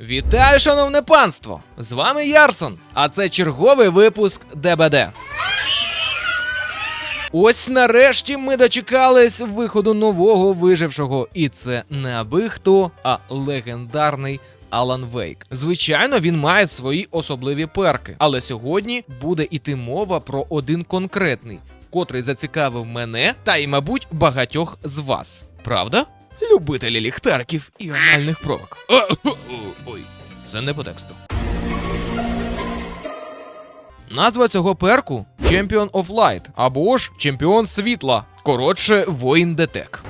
Вітаю, шановне панство! З вами Ярсон, а це черговий випуск ДБД. Ось нарешті ми дочекались виходу нового вижившого, і це не аби хто, а легендарний Алан Вейк. Звичайно, він має свої особливі перки, але сьогодні буде іти мова про один конкретний, котрий зацікавив мене та й, мабуть, багатьох з вас. Правда? Любителі ліхтарків і анальних провок. Ой, це не по тексту. Назва цього перку Champion of Light або ж Чемпіон світла. Коротше, воїн детек.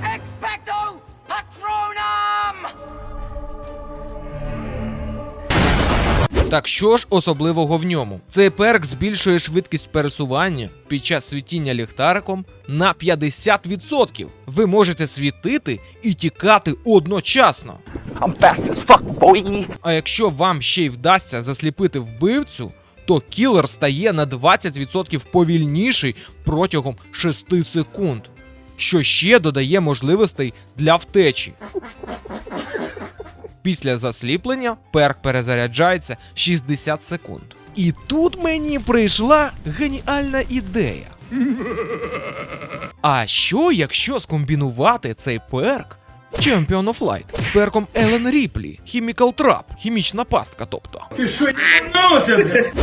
Так що ж особливого в ньому? Цей перк збільшує швидкість пересування під час світіння ліхтариком на 50%. Ви можете світити і тікати одночасно. I'm fast as fuck, boy. А якщо вам ще й вдасться засліпити вбивцю, то кілер стає на 20% повільніший протягом 6 секунд, що ще додає можливостей для втечі. Після засліплення перк перезаряджається 60 секунд. І тут мені прийшла геніальна ідея. А що, якщо скомбінувати цей перк Champion of Light з перком Елен Ріплі, Chemical Trap, хімічна пастка, тобто. Ти що,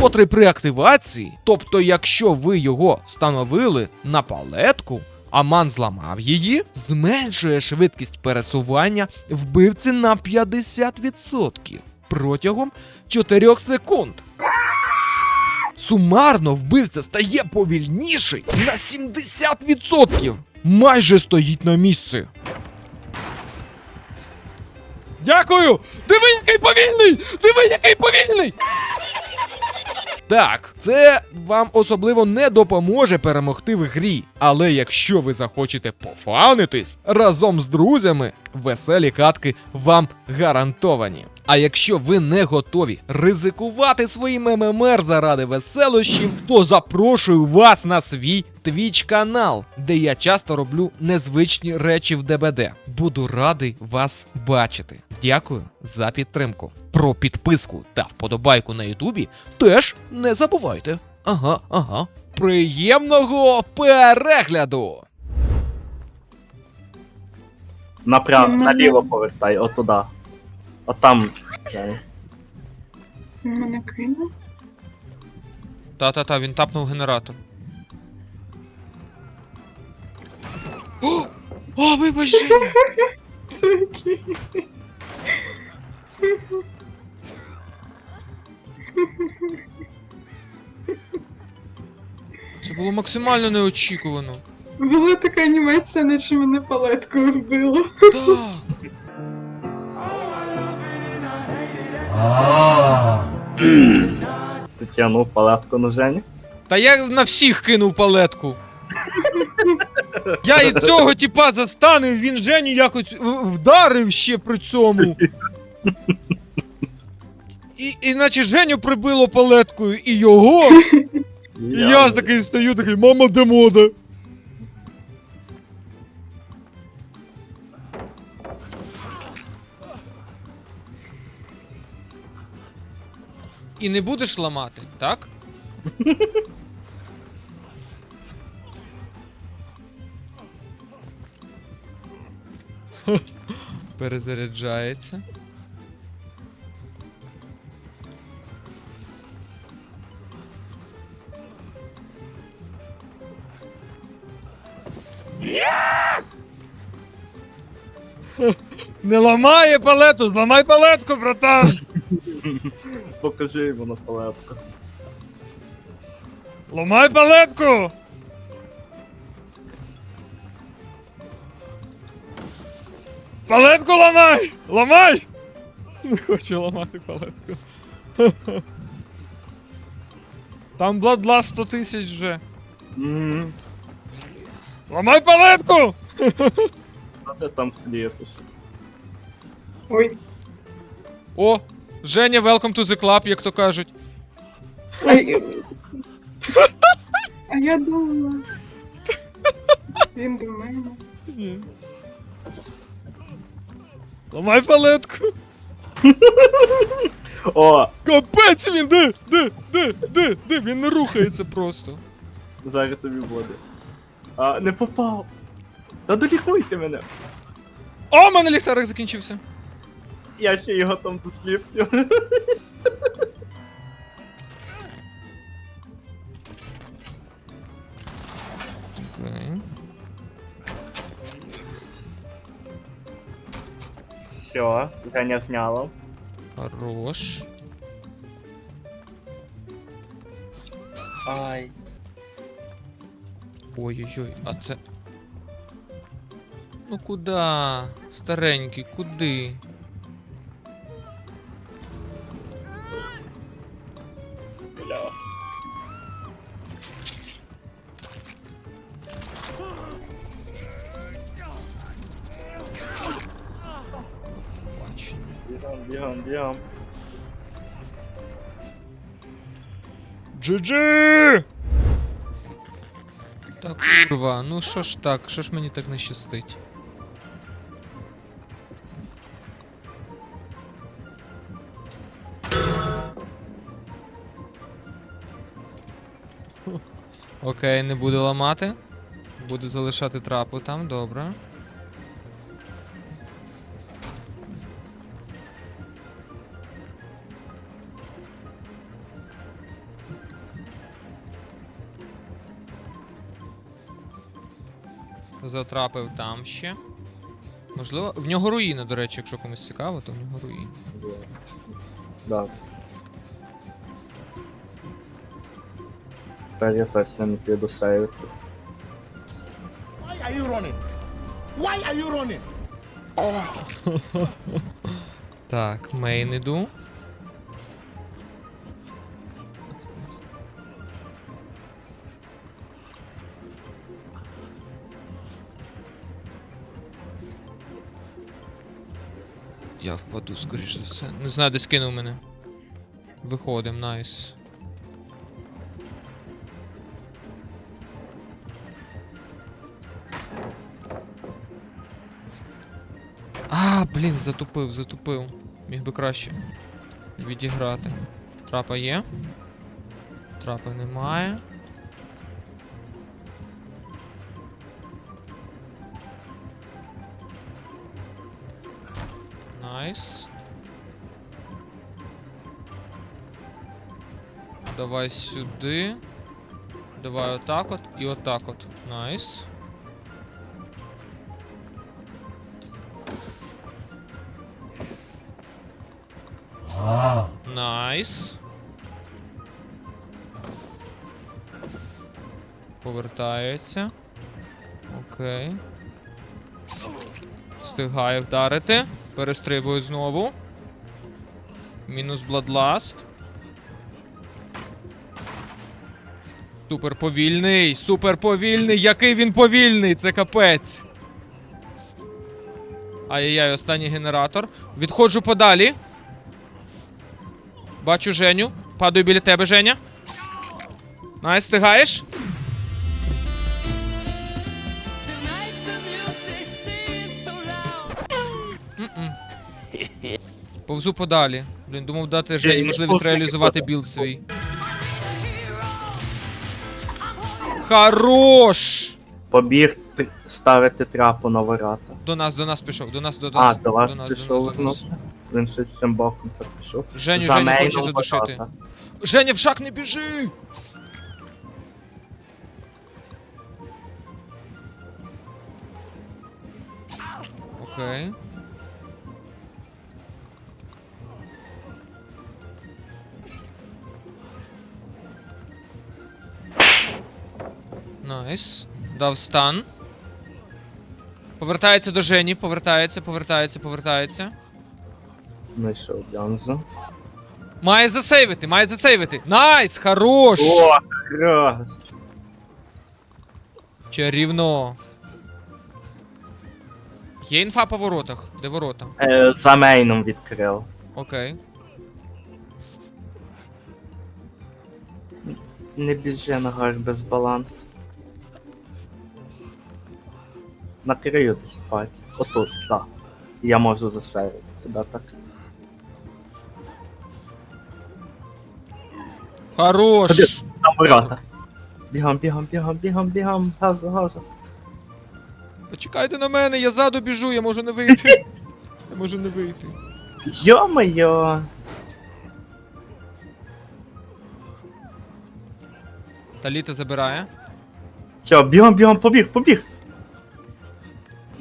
Котрий при активації, тобто, якщо ви його встановили на палетку, а ман зламав її, зменшує швидкість пересування вбивці на 50% протягом 4 секунд. Сумарно вбивця стає повільніший на 70%. Майже стоїть на місці. Дякую! Диви, який повільний! Диви, який повільний! Так, це вам особливо не допоможе перемогти в грі. Але якщо ви захочете пофанитись разом з друзями, веселі катки вам гарантовані. А якщо ви не готові ризикувати своїм ММР заради веселощів, то запрошую вас на свій Twitch канал, де я часто роблю незвичні речі в ДБД. Буду радий вас бачити. Дякую за підтримку. Про підписку та вподобайку на Ютубі теж не забувайте. Ага, ага. Приємного перегляду! Направо, наліво повертай, отуда. Отам. е, Мене кинув. Та-та-та, він тапнув генератор. О, О вибач, Женя! Це було максимально неочікувано. Була така анімація, наче мене палеткою вбило. Так. Ти тягнув палатку на Жені. Та я на всіх кинув палетку. Я і цього типа застанив, він Жені якось вдарив ще при цьому. І, іначе Женю прибило палеткою і його. І я такий стою, такий, мама де мода. І не будеш ламати, так? Перезаряджається. Не ламає палету, зламай палетку, братан! Покажи йому на палатку. Ламай палетку! Палетку ламай! Ламай! Не хочу ламати палетку. Там бладла 100 тисяч вже. Мгм. Ламай палетку! А ти там сліпиш. Ой, О, Женя, welcome to the club, як то кажуть. а, я- а я думала. Він до мене. Ламай палетку. О, Капець він, де, де, де, де, де, він не рухається просто. зараз тобі буде. А, не попав. Та долікуйте мене. О, у мене ліхтарик закінчився. Я ще його там досліплю. Все, Женя зняла. Хорош. Ай. Ой-ой-ой, а це. Ну куда? Старенький, куди? GG! Та курва, ну що ж так, що ж мені так не щастить? Окей, не буду ламати. Буду залишати трапу там, добре. Затрапив там ще. Можливо, в нього руїни, до речі, якщо комусь цікаво, то в нього руїни. Да. Тепер я точно не піду сейвити. Why are you running? Why are you running? Так, мейн іду. Я впаду, скоріш за все. Не знаю, де скинув мене. Виходим, найс. А, блін, затупив, затупив. Міг би краще відіграти. Трапа є. Трапа немає. Найс. Давай сюди. Давай отак от і отак от. Найс. Найс. Повертається. Окей. Встигає вдарити. Перестрибує знову. Мінус Bloodlust. Супер повільний, супер повільний. Який він повільний, це капець. Ай-яй-яй, останній генератор. Відходжу подалі. Бачу Женю. Падаю біля тебе, Женя. Найс, стигаєш? Повзу подалі. Блін, думав дати Жені можливість реалізувати білд свій. Хорош! Побіг ставити трапу на ворота. До нас, до нас пішов, до нас, до нас. А, до вас нас, пішов до нас, до нас. вернувся. Він щось цим боком так пішов. Женю, За Женю хоче задушити. ворота. Женя, в шаг не біжи! Окей. Найс. Дав стан. Повертається до Жені, повертається, повертається, повертається. Знайшов Янзу. Має засейвити, має засейвити. Найс! Хорош! О, хорош! Чарівно. Є інфа по воротах. Де ворота? Е, за мейном відкрив. Окей. Не біжи на гар без балансу. Накрию десь паті. Ось тут, так. Я можу засейвити. Туди так. Хорош! Ходи. Там ворота. Бігом, бігом, бігом, бігом, бігом. Газу, газу. Почекайте на мене, я ззаду біжу, я можу не вийти. Я можу не вийти. Йо-моє. Таліта забирає. Все, бігом, бігом, побіг, побіг.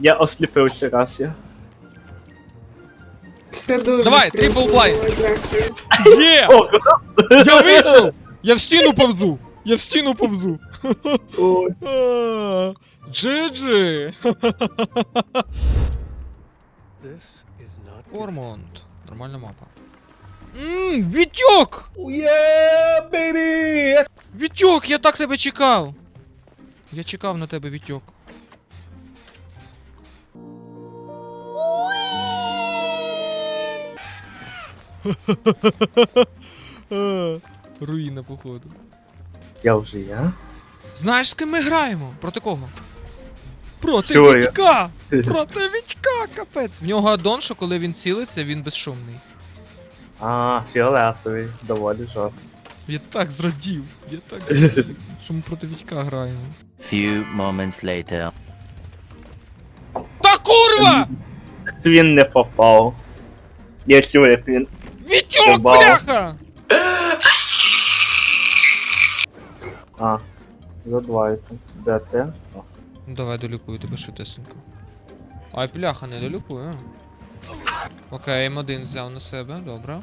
Я осліпив ще раз я. Це дуже Давай, круто. трипл блайнд. Ой, дякую. Є! О, Я вийшов! Я в стіну повзу! Я в стіну повзу! ой. А, Джиджи! This is not Ормонд. Нормальна мапа. Ммм, Вітьок! Yeah, baby! Вітьок, я так тебе чекав! Я чекав на тебе, Вітьок. Руїна, походу. Я вже є. Знаєш, з ким ми граємо? Проти кого? Проти Чую. Вітька! Проти Вітька, капець! В нього аддон, що коли він цілиться, він безшумний. А, фіолетовий, доволі жорстко. Я так зрадів. Я так зрадів, що ми проти Вітька граємо. Few moments later. Та курва! Він не попав. Я чув, як він. Побав. бляха! А, задвайте. Де ти? О. Ну давай долікую тебе швидесенько. Ай, бляха, не долікую. Окей, М1 взяв на себе, добре.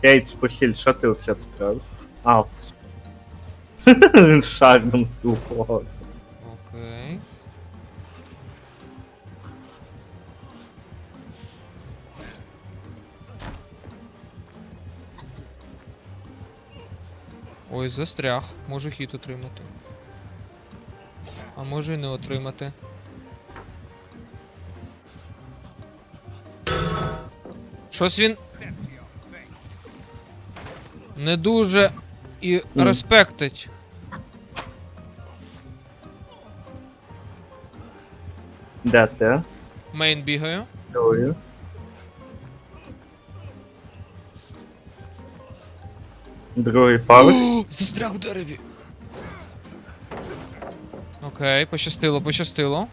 Кейтс похиль, що ти взагалі тут робиш? А, от. Він з шардом спілкувався. Ой, застряг. Можу хід отримати. А можу і не отримати. Щось він. Не дуже і респектить. Де ти? Мейн бігаю. Чую. Другий парк. Застряг в дереві. Окей, пощастило, пощастило.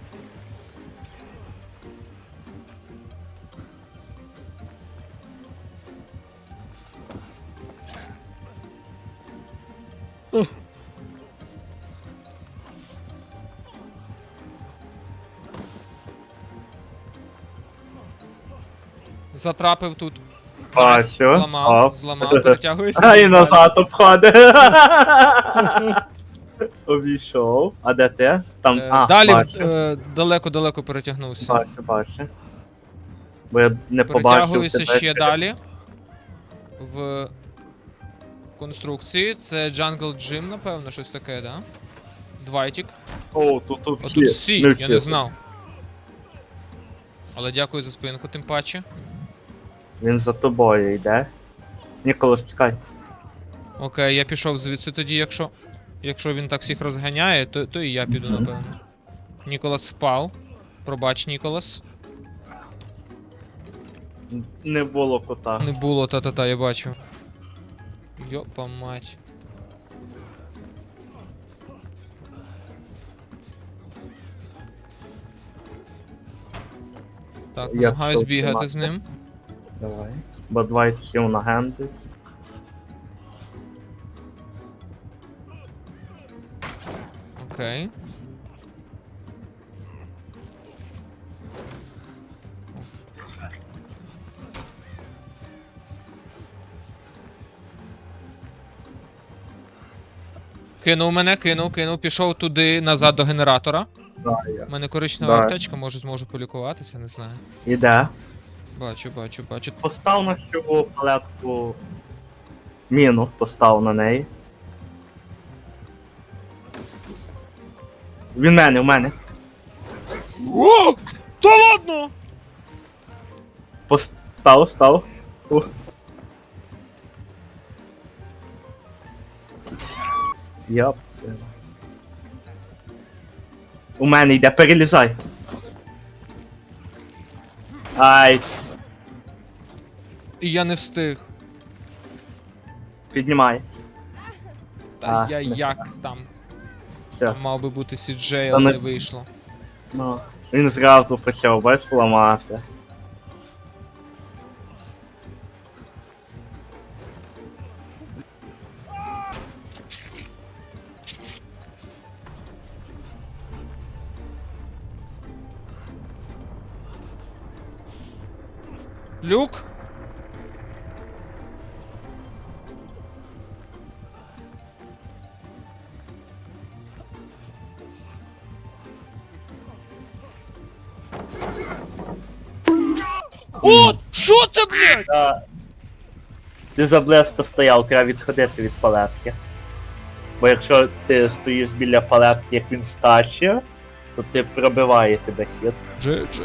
Затрапив тут. Найс, Бачу. Зламав, Оп. зламав, перетягується. А і назад обходить. Обійшов. А де ти? Там. Е, а, Далі бачу. е, далеко-далеко перетягнувся. Бачу, бачу. Бо я не побачив. Перетягуюся тебе ще через- далі. В конструкції. Це Jungle Gym, напевно, щось таке, да? Двайтік. О, тут тут А всі. тут всі, я не знав. Але дякую за спинку, тим паче. Він за тобою йде. Ніколас, чекай. Окей, я пішов звідси тоді, якщо. Якщо він так всіх розганяє, то, то і я піду, напевно. Ніколас впав. Пробач, Ніколас. Не було кота. Не було, та-та-та, я бачу. Йопа мать. Так, намагаюсь бігати з ним. Давай. Бо Двайт на гендис. Окей. Кинув мене, кинув, кинув, пішов туди назад до генератора. Да, я. У мене коричнева Да. аптечка, може зможу полікуватися, не знаю. Іде. Бачу, бачу, бачу. Постав на цю палетку. Міну постав на неї. Він мене, в мене. О! Та ладно! Постав, став. Ух. Яп. У мене йде, перелізай. Ай, І я не встиг. Піднімай. Та А, я не як там? Все. Там мав би бути CJ, Та але не- не вийшло. Ну. Він зразу почав, бачиш, ламати. О, що це, блядь? Та... Ти заблизько стояв, треба відходити від палетки. Бо якщо ти стоїш біля палетки, як він старше, то ти пробиває тебе хід. GG.